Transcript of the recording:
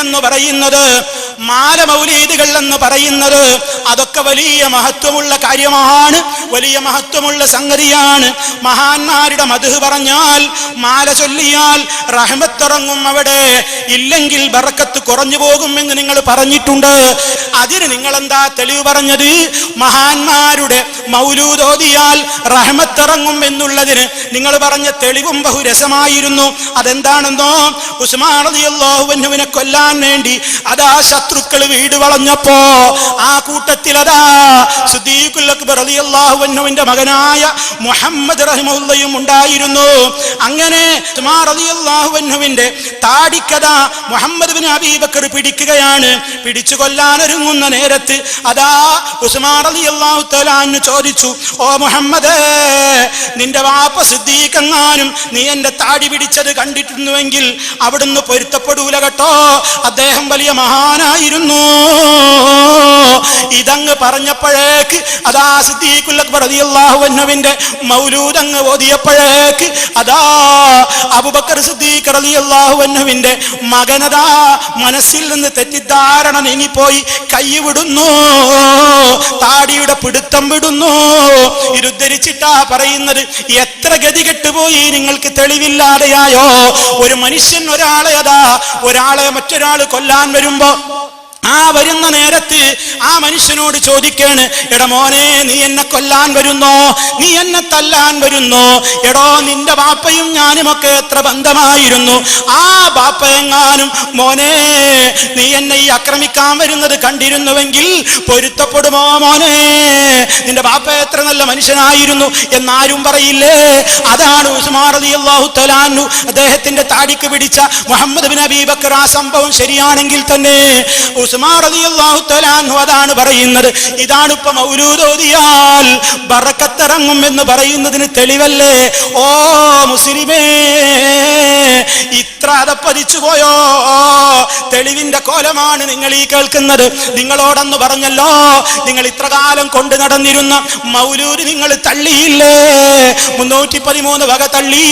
എന്ന് പറയുന്നത് മാല മൗലീദുകൾ എന്ന് പറയുന്നത് അതൊക്കെ വലിയ മഹത്വമുള്ള കാര്യമാണ് വലിയ മഹത്വമുള്ള സംഗതിയാണ്. മഹാന്മാരുടെ മധു പറഞ്ഞാൽ മാല ചൊല്ലിയാൽ റഹമത്തിറങ്ങും അവിടെ. ഇല്ലെങ്കിൽ ബറക്കത്ത് കുറഞ്ഞു പോകും എന്ന് നിങ്ങൾ പറഞ്ഞിട്ടുണ്ട്. അതിന് നിങ്ങൾ എന്താ തെളിവ് പറഞ്ഞത്? മഹാന്മാരുടെ മൗലൂതോതിയാൽ റഹമത്തിറങ്ങും എന്നുള്ളതിന് നിങ്ങൾ പറഞ്ഞ തെളിവും ബഹുരസമായിരുന്നു. അതെന്താണെന്നോ ഉസ്മാനദിയല്ലോഹുവിനെ കൊല്ലാൻ വേണ്ടി അതാ ശത്രുക്കൾ വീട് വളഞ്ഞപ്പോ ആ കൂട്ടത്തിൽ സുദ്ദീഖുല്ലാഹുവിന്റെ മകനായ മുഹമ്മദ് റഹിമുല്ലയും ഉണ്ടായിരുന്നു. അങ്ങനെ റളിയല്ലാഹുവിന്റെ താടിക്കഥ മുഹമ്മദ് ബിൻ അബീബക്കർ പിടിക്കുകയാണ്. പിടിച്ചു കൊല്ലാൻ ഒരുങ്ങുന്ന നേരത്ത് അതാ ഉസ്മാൻ റളിയല്ലാഹു തലാന്ന് ചോദിച്ചു ഓ മുഹമ്മദ് നിന്റെ വാപ്പ സിദ്ദീഖങ്ങാനും നീ എന്റെ താടി പിടിച്ചത് കണ്ടിട്ടുന്നുവെങ്കിൽ അവിടുന്ന് പൊരുത്തപ്പെടൂല കേട്ടോ. അദ്ദേഹം വലിയ മഹാനായിരുന്നു ഇതങ്ങ് പറഞ്ഞപ്പോഴേക്ക് അതാ സിദ്ദീഖുൽ അക്ബർ റളിയല്ലാഹു അൻഹുവിന്റെ മൗലൂദ് അങ്ങ് ഓതിയപ്പോഴേക്ക് അതാ അബുബക്കർ സിദ്ദീഖ് റളിയല്ലാഹു അൻഹുവിന്റെ മകനതാ മനസ്സിൽ നിന്ന് തെറ്റിദ്ധാരണ നീങ്ങിപ്പോയി കൈ വിടുന്നു താടിയുടെ പിടുത്തം വിടുന്നു. ഇരുദ്ധരിച്ചിട്ടാ പറയുന്നത് എത്ര ഗതി കെട്ടുപോയി നിങ്ങൾക്ക് തെളിവില്ലാതെയായോ? ഒരു മനുഷ്യൻ ഒരാളെ അതാ ഒരാളെ മറ്റൊരാൾ കൊല്ലാൻ വരുമ്പോ ആ വരുന്ന നേരത്ത് ആ മനുഷ്യനോട് ചോദിക്കാണ് എടാ മോനെ നീ എന്നെ കൊല്ലാൻ വരുന്നോ? നീ എന്നെ തല്ലാൻ വരുന്നോ? എടോ നിന്റെ ബാപ്പയും ഞാനുമൊക്കെ എത്ര ബന്ധമായിരുന്നു. ആ ബാപ്പയെങ്ങാനും മോനെ നീ എന്നെ ഈ ആക്രമിക്കാൻ വരുന്നത് കണ്ടിരുന്നുവെങ്കിൽ പൊരുത്തപ്പെടുമോ മോനെ? നിന്റെ ബാപ്പ എത്ര നല്ല മനുഷ്യനായിരുന്നു എന്നാരും പറയില്ലേ? അതാണ് റളിയല്ലാഹു തആലാനു അദ്ദേഹത്തിന്റെ താടിക്ക് പിടിച്ച മുഹമ്മദ് ബിൻ അബീബക്കർ ആ സംഭവം ശരിയാണെങ്കിൽ തന്നെ അതാണ് പറയുന്നത്. ഇതാണ് ഇപ്പൊ മൗലൂദ് ഓതിയാൽ ബറക്കത്തിറങ്ങും എന്ന് പറയുന്നതിന് തെളിവല്ലേ? ഓ മുസ്ലിമേ ഇത്ര അതപ്പതിച്ചു പോയോ? തെളിവിന്റെ കോലമാണ് നിങ്ങൾ ഈ കേൾക്കുന്നത്. നിങ്ങളോടൊന്ന് പറഞ്ഞല്ലോ നിങ്ങൾ ഇത്ര കാലം കൊണ്ട് നടന്നിരുന്ന മൗലൂര് നിങ്ങൾ തള്ളിയില്ലേ? മുന്നൂറ്റി പതിമൂന്ന് വക തള്ളി.